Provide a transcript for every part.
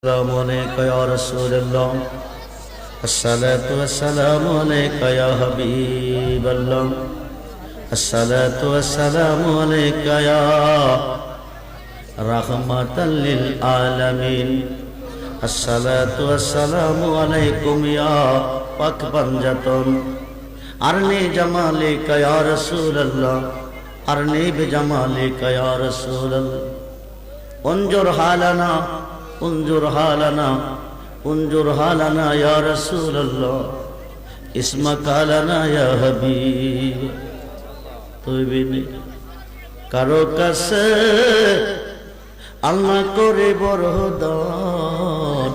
السلام عليك يا رسول الله الصلاة والسلام عليك يا حبيب الله الصلاة والسلام عليك يا رحمة للعالمين الصلاة والسلام عليكم يا পাক পাঞ্জাতন আরনি জামালিক ইয়া রাসূলুল্লাহ আরনি বিজামালিক ইয়া রাসূলুল্লাহ انظر حالنا انظر حالنا انظر حالنا يا رسول الله اسمك لنا يا حبيب তুই বিনি কারো কাছে আল্লাহ করে বড় দান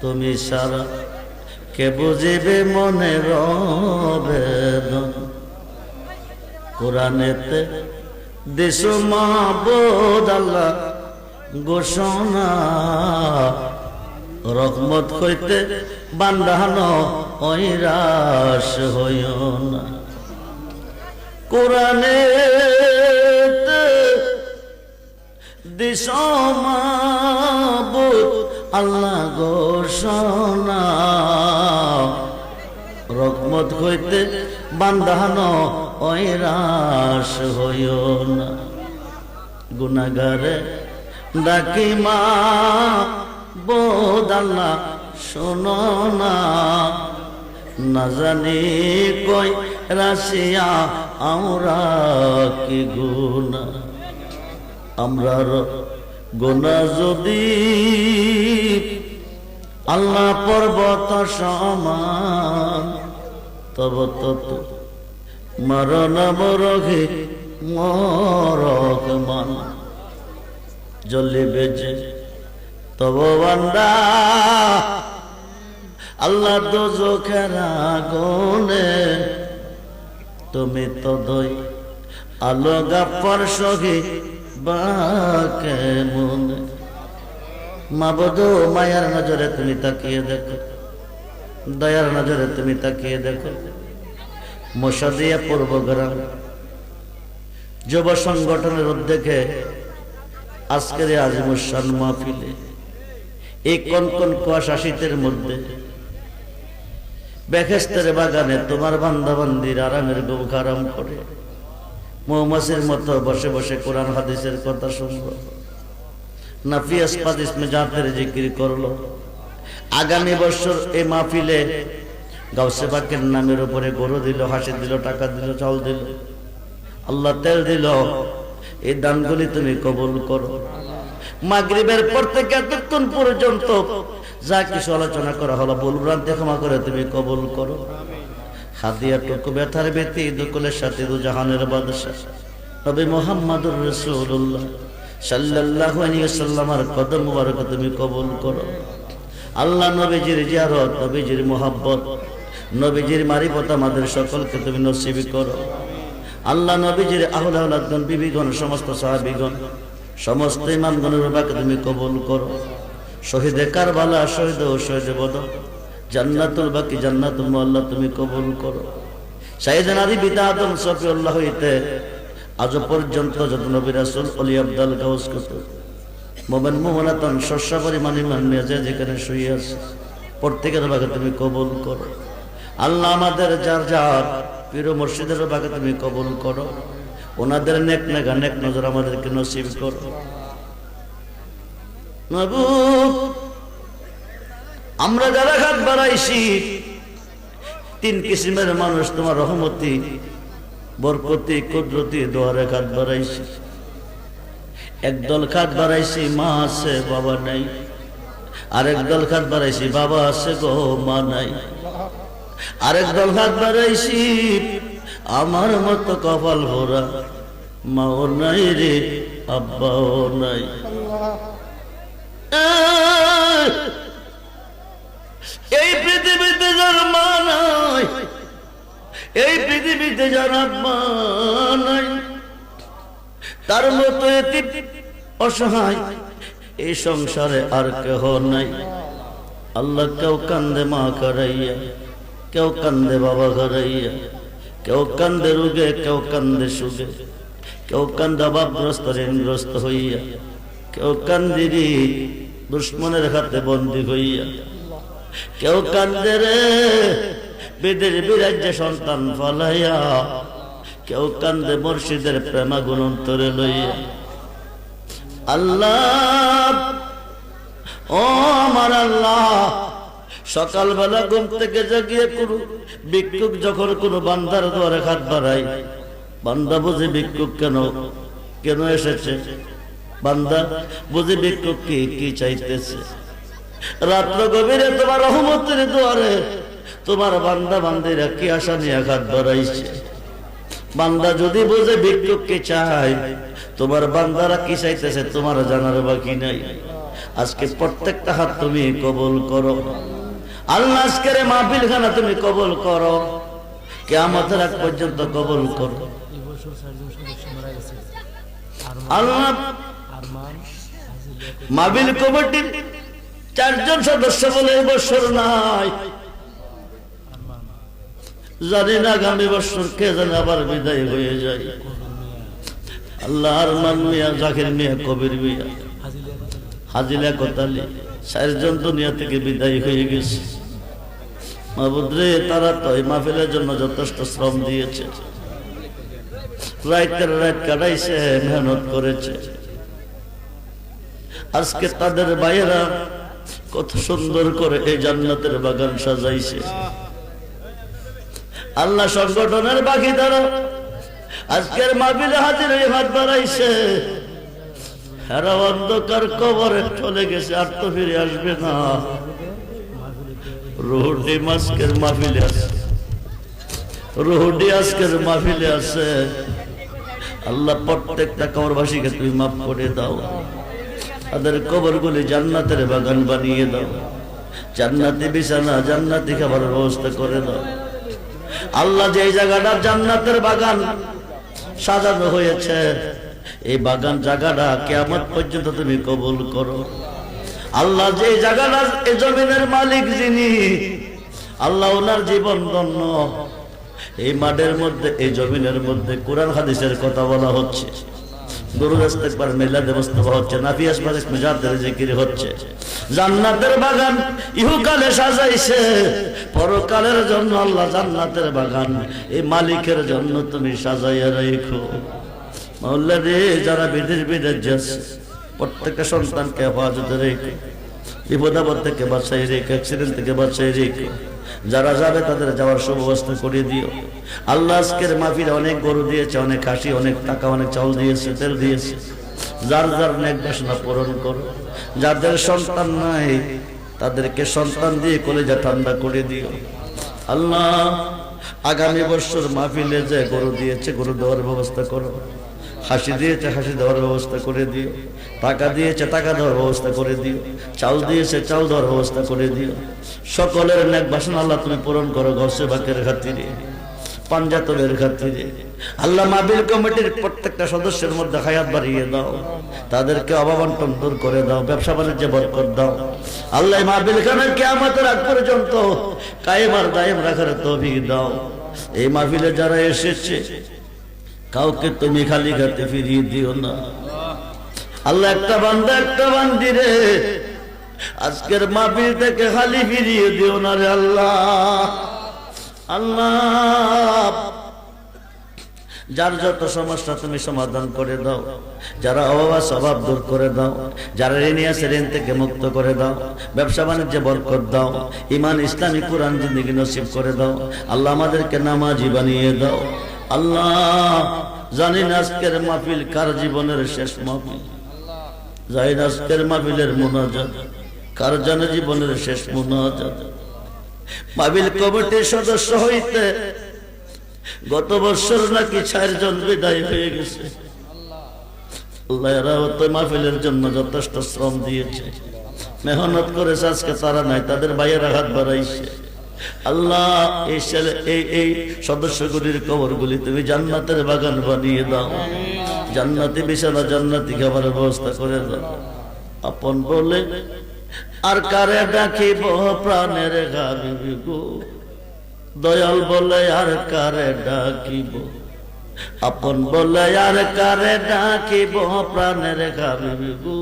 তুমি সারা কে বুঝিবে মনে রবেদন কোরআনেতে দেশ মাহবুদ আল্লাহ ঘোষণা। রহমত হইতে বান্ধানো ঐরাস হইও না। কোরআনে দিশ মাহবুদ আল্লাহ ঘোষণা। রকমত হইতে বান্ধানো ঐরাস হইও না। গুনাগারে ডাকি মা বোদাল্লা শোনো না। না জানি কই রাশিয়া, আমরা কি গুনা আমরা গোনা যদি আল্লাহ পর্বত সমান, তব তত মরণ মরঘে মরক মান। জলে বেজে, তব বান্দা, আল্লাহ তো চোখেরা গনে তুমি তো দই, আলো গাপ্পার সহে বাকে মনে। মাবদ, মায়ার নজরে তুমি তাকিয়ে দেখো, দয়ার নজরে তুমি তাকিয়ে দেখো। মশাদিয়া পূর্বগ্রাম যুব সংগঠনের উদ্যোগে আজকের এই আজিমুসান মাহফিলে এই কোন কোন কুয়াশা শীতের মধ্যে বেখেস্তের বাগানে তোমার বান্দাবান্দির আরামের গৌখ আরাম করে মৌমাছির মতো বসে বসে কোরআন হাদিসের কথা শুনলো, নাফিয়াস পাদিস মেজাতের জিকির করল। আগামী বছর এই মাহফিলে গাউসে পাকের নামের উপরে গরু দিল, হাসি দিল, টাকা দিল চাল দিল, আল্লাহ তেল দিল এই দানগুলি তুমি কবুল করো। মাগরিবের পর থেকে এতক্ষণ পর্যন্ত যা কিছু আলোচনা করা হলো, ভুল ভ্রান্তি ক্ষমা করে তুমি কবুল করো। হাদিয়া টুকু ব্যথার দুকুলের সাথে দু জাহানের বাদশাহ। নবী মোহাম্মদুর রসুল্লাহ সাল্লাল্লাহু আলাইহি কদম তুমি কবুল করো। আল্লাহ নবীজির জিয়ারত, নবীজির মোহাব্বত, নবীজির মারিফত আমাদের সকলকে তুমি নসিব করো। আল্লাহ নবীজির আহুল বিবিগণ, সমস্ত সাহাবিগণ, সমস্ত ইমানগণের বাবাকে তুমি কবুল করো। শহীদে কারবালা, শহীদ ও শহীদ বদ জান্নাতুল বাকি, জান্নাতুল আল্লাহ তুমি কবুল করো। সাইদান আলী বিদা আদম সফিউল্লাহ হইতে আজ পর্যন্ত যত নবী রাসূল অলি আব্দাল গাউস কত। মোমেন মোহনাতন শস্য পরিমাণ ইমান নিয়ে যেখানে শুয়ে আছে, প্রত্যেকের বাগে তুমি কবুল করো। আল্লাহ আমাদের যার যার পীর মসজিদের বাগে তুমি কবুল করো। ওনাদের নেক নেগা, নেক নজর আমাদেরকে নসিব করো। আমরা যারা হাত বাড়াইছি, তিন কিসিমের মানুষ তোমার রহমতি, বরকতি, কুদরতি দোয়ারে খাত বাড়াইছি। একদল খাত বাড়াইছি, মা আছে, বাবা নাই। আরেক দল খাত বাড়াইছি, বাবা আছে গো, মা নাই। আরেক দল খাত বাড়াইছি, আমার মতো কপাল ভরা মাও নাই রে, আব্বাও নাই। এই পৃথিবীতে যার মা নাই, এই পৃথিবীতে যার আব্বা নাই, তার মতো অসহায় এই সংসারে আর কেহ নাই। আল্লাহ কেউ কান্দে মা করাইয়া। কেউ কান্দে বাবা করাইয়া কেউ কান্দে রুগে, কেউ কান্দে সুগে কেউ কান্দে অভাবগ্রস্ত ঋণগ্রস্ত হইয়া, কেউ কান্দিরি দুশ্মনের হাতে বন্দি হইয়া, কেউ কান্দে রে বিদের বিরাজ্যে সন্তান ফলাইয়া, কেউ কান্দে মুর্শিদের প্রেমা গুণন্তরে লইয়া। আল্লাহ, ও আমার আল্লাহ সকালবেলা ঘুম থেকে জাগিয়ে কোনো ভিক্ষুক যখন কোনো বান্দার দ্বারে হাত বাড়াই বান্দা বুঝে ভিক্ষুক কেন? কেন এসেছে? বান্দা বুঝে ভিক্ষুক কি কি চাইতেছে? রাত্র গভীরে তোমার রহমতের দুয়ারে তোমার বান্দা বান্দিরা কি আশা নিয়ে হাত বাড়াইছে? বান্দা যদি বুঝে ভিক্ষুককে চায়, তোমার বান্দারা কি চাইতেছে তোমার জানার বাকি নাই। আজকে প্রত্যেকটা হাত তুমি কবল করো। আল্লাহ আজকের মাহফিল খানা তুমি কবল করো। কেয়ামতের আগ পর্যন্ত কবল করো। আল্লাহ মাহফিল কমিটির চারজন সদস্য বলে এবছর নাই। জানি না আগামী বছর কে জানে আবার বিদায় হয়ে যায়। আল্লাহ আরমান মিয়া, জাকির মিয়া, কবির মিয়া, হাজিলা কোতালি। চারজন দুনিয়া থেকে বিদায় হয়ে গেছে। মাহবুদরে, তারা তো এই মাহফিলের জন্য যথেষ্ট শ্রম দিয়েছে। রাইতের রাত কাটাইছে, মেহনত করেছে। আজকে তাদের ভাইয়েরা কত সুন্দর করে এই জান্নাতের বাগান সাজাইছে। আল্লাহ সংগঠনের বাকি তারা আজকের মাহফিলে হাজির হাত বাড়াইছে। হেরা অন্ধকার কবরে চলে গেছে, আর তো ফিরে আসবে না। রোহডি মাস্কের মাহফিলে আছে। রোহডি আজকের মাহফিলে আছে। আল্লাহ প্রত্যেকটা কবরবাসীকে তুমি মাফ করে দাও। তাদের কবরগুলি জান্নাতের বাগান বানিয়ে দাও। জান্নাতি বিছানা, জান্নাতি খাবার ব্যবস্থা করে দাও। আল্লাহ যে জায়গাটা জান্নাতের বাগান সাজানো হয়েছে এই বাগান জায়গাটা কেমন পর্যন্ত তুমি কবুল করো। আল্লাহ যে জায়গাটা এই জমিনের মালিক যিনি, আল্লাহ ওনার জীবন ধন্য। এই মাঠের মধ্যে, এই জমিনের মধ্যে কোরআন হাদিসের কথা বলা হচ্ছে। গরু হচ্ছে নাফিয়াস হচ্ছে। জান্নাতের বাগান ইহুকালে সাজাইছে। আল্লাহ জান্নাতের বাগান, এই মালিকের জন্য তুমি সাজাইয়া রেখো মাওলা যারা বিদেশ বিদেশ যাচ্ছে প্রত্যেকটা সন্তানকে হেফাজতে রেখো। বিপদ আপদ থেকে বাঁচাই রেখো অ্যাক্সিডেন্ট থেকে বাঁচাই রেখো। যারা যাবে তাদের যাওয়ার সুব্যবস্থা করে দিও। আল্লাহ আজকের মাহফিলে অনেক গরু দিয়েছে, অনেক হাসি অনেক টাকা, অনেক চাউল দিয়েছে, তেল দিয়েছে। যার যার নেক বাসনা পূরণ করো। যাদের সন্তান নাই, তাদেরকে সন্তান দিয়ে কলেজা ঠান্ডা করে দিও। আল্লাহ, আগামী বছর মাহফিলে যে গরু দিয়েছে, গরু দেওয়ার ব্যবস্থা করো। হাসি দিয়েছে, হাসি দেওয়ার ব্যবস্থা করে দিও। টাকা দিয়েছে, টাকা দেওয়ার ব্যবস্থা করে দিও। চাল দিয়েছে, চাল দেওয়ার ব্যবস্থা করে দিও। সকলের নেক বাসন আল্লাহ তুমি পূরণ করো গসে বাকের খাতিরে পাঞ্জাতবের খাতিরে। আল্লাহ মাহবিল কমিটির প্রত্যেকটা সদস্যের মধ্যে হায়াত বাড়িয়ে দাও। তাদেরকে অভাবন্টন দূর করে দাও, ব্যবসা বাণিজ্যে বরকত দাও। আল্লাহ মাহবিল খানের কেয়ামতের আগ পর্যন্ত কায়েম আর দায়েম রাখার তৌফিক দাও। এই মাহফিলে যারা এসেছে কাউকে তুমি খালি ঘাটে ফিরিয়ে দিও না। আল্লাহ, একটা বান্দা, একটা বান্দি রে। আজকের মাহফিল থেকে খালি ফিরিয়ে দিও না রে আল্লাহ। আল্লাহ, যার যত সমস্যা তুমি সমাধান করে দাও। যারা অভাব, স্বভাব দূর করে দাও। যারা ঋণী আছে, ঋণ থেকে মুক্ত করে দাও। ব্যবসা বাণিজ্যে বরকত দাও। ইমান ইসলামী কোরআন জিন্দিগি নসিব করে দাও। আল্লাহ আমাদেরকে নামাজি বানিয়ে দাও। আল্লাহ, জানি না আজকের মাহফিল কার জীবনের শেষ মাহফিল। জানি না আজকের মাহফিলের মোনাজাত, কার জানে জীবনের শেষ মোনাজাত। মাহফিল কমিটির সদস্য হইতে গত বছর নাকি চারজন বিদায় হয়ে গেছে। আল্লাহ এরাও তো মাহফিলের জন্য যথেষ্ট শ্রম দিয়েছে। মেহনত করেছে, আজকে তারা নাই, তাদের বাইরের হাত বাড়াইছে। আল্লাহ, এই ছেলে, এই এই সদস্যগুলির কবরগুলি তুমি জান্নাতের বাগান বানিয়ে দাও। জান্নাতি বিছানা, জান্নাতি খাবারের ব্যবস্থা করে দাও। আপন বলে, আর কারে ডাকিব প্রাণের গো? দয়াল বলে, আর কারে ডাকিব? আপন বলে, আর কারে ডাকিব প্রাণের গো?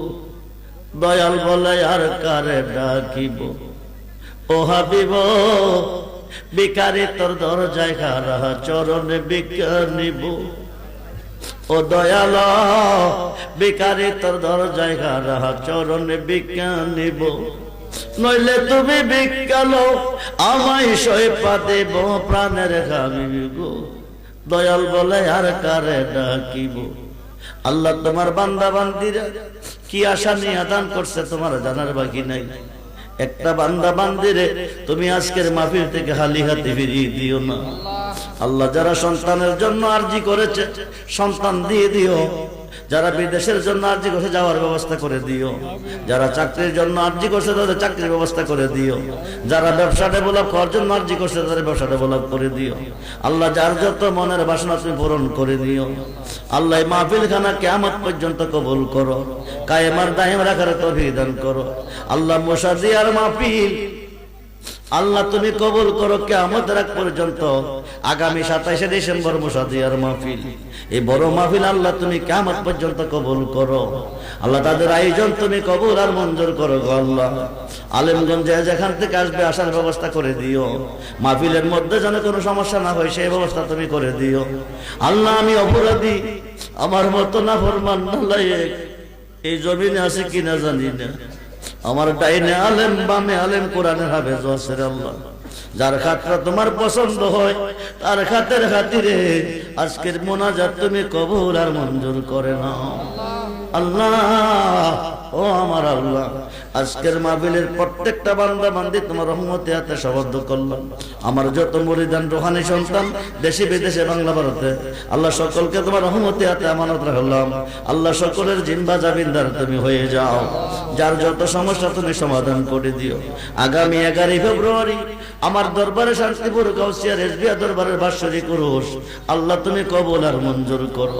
দয়াল বলে, আর কারে ডাকিব? ও হাবিব বিকারি তোর দরজায় খারা চরণে বিকার নিব। ও দয়াল বিকারি তোর দরজায় খারা চরণে বিজ্ঞান নিব। নইলে তুমি বিজ্ঞান আমায় সৈপা দেব, প্রাণের খাবি দয়াল বলে, আর কারে ডাকিব? আল্লাহ তোমার বান্দা বান্দিরা কি আশা নিয়ে আদান করছে তোমার জানার বাকি নাই? একটা বান্দা বান্দিরে তুমি আজকের মাফির থেকে হালি হাতে ফিরিয়ে দিও না। আল্লাহ যারা সন্তানের জন্য আরজি করেছে, সন্তান দিয়ে দিও। যারা বিদেশের জন্য আর্জি করছে, যাওয়ার ব্যবস্থা করে দিও। যারা চাকরির জন্য আর্জি করছে, তাদের চাকরির ব্যবস্থা করে দিও। যারা ব্যবসা ডেভেলপ করার জন্য আর্জি করছে, তাদের ব্যবসা ডেভেলপ করে দিও। আল্লাহ যার যত মনের বাসনা তুমি পূরণ করে দিও। আল্লাহ মাহফিল খানা কেমন পর্যন্ত কবুল করো। কায়েমার দাহিম রাখার তৌফিক দান করো। আল্লাহ মোসাদিয়ার মাহফিল আল্লাহ তুমি কবুল করো কেমন রাখ পর্যন্ত। আগামী সাতাইশে ডিসেম্বর মুসাদিয়ার মাহফিল। এই বড় মাহফিল আল্লাহ তুমি কেমন পর্যন্ত কবুল করো। আল্লাহ তাদের আয়োজন তুমি কবুল আর মঞ্জুর করো আল্লাহ। আলেমগঞ্জে যেখান থেকে আসবে আসার ব্যবস্থা করে দিও। মাহফিলের মধ্যে যেন কোনো সমস্যা না হয় সেই ব্যবস্থা তুমি করে দিও। আল্লাহ আমি অপরাধী। আমার মতো না ফরমান না এই জমিনে আছে কিনা জানি না। আমার ডাইনে আলেম, বামে আলেম কোরআনের হাফেজ আছে আল্লাহ যার খাতটা তোমার পছন্দ হয়, তার খাতের খাতিরে আজকের মোনাজাত তুমি কবুল আর মঞ্জুর করে নাও। আল্লাহ, ও আমার আল্লাহ, আজকের মাহবিলের প্রত্যেকটা বান্দা বান্দি তোমার রহমতে হাতে সবদ্ধ করলাম আমার যত মরিদান রোহানি সন্তান, দেশে বিদেশে, বাংলা ভারতে, আল্লাহ সকলকে তোমার রহমতে হাতে আমানত রাখলাম। আল্লাহ সকলের জিনবা জাবিন্দার তুমি হয়ে যাও। যার যত সমস্যা তুমি সমাধান করে দিও। আগামী এগারোই ফেব্রুয়ারি আমার দরবারে শান্তিপুর গাউসিয়া রেসবিয়া দরবারের বাৎসরিক উরুস আল্লাহ তুমি কবল আর মঞ্জুর করো।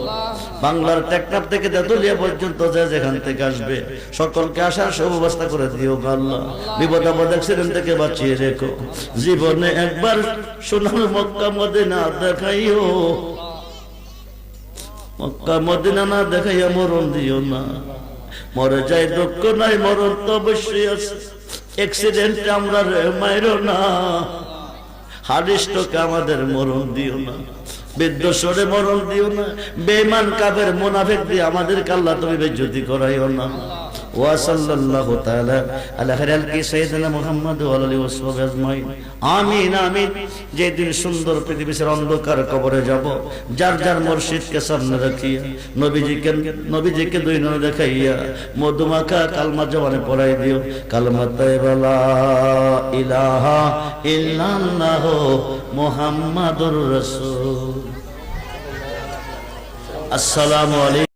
বাংলার টেকনাফ থেকে তেতুলিয়া পর্যন্ত যে যেখান থেকে আসবে, সকলকে আসার সুব্যবস্থা করে দিও আল্লাহ। বিপদ আপদ অ্যাক্সিডেন্ট থেকে বাঁচিয়ে রেখো। জীবনে একবার সোনার মক্কা, মদিনা দেখাইও। মক্কা, মদিনা না দেখাইয়া মরণ দিও না। মরে যাই দুঃখ নাই, মরণ তো অবশ্যই আছে। অ্যাক্সিডেন্ট আমরা মাইরো না। হারিষ্টকে আমাদের মরণ দিও না। বিদ্যসরে মরণ দিও না। বেমান কাবের মোনাফেক দিয়ে আমাদের কাল্লা তুমি বেজ্জতি করাইও না। ওয়াসাল্লাল্লাহু যেদিন সুন্দর পৃথিবীর অন্ধকার কবরে যাব, যার যার মুর্শিদকে সামনে রাখিয়া, নবীজিকে নবীজিকে দুই নয় দেখাইয়া, মধুমাখা কালমা জবানে পড়াই দিও, কালমা ইলাহা ইল্লাল্লাহ মুহাম্মাদুর রাসূল। আসসালামু আলাইকুম।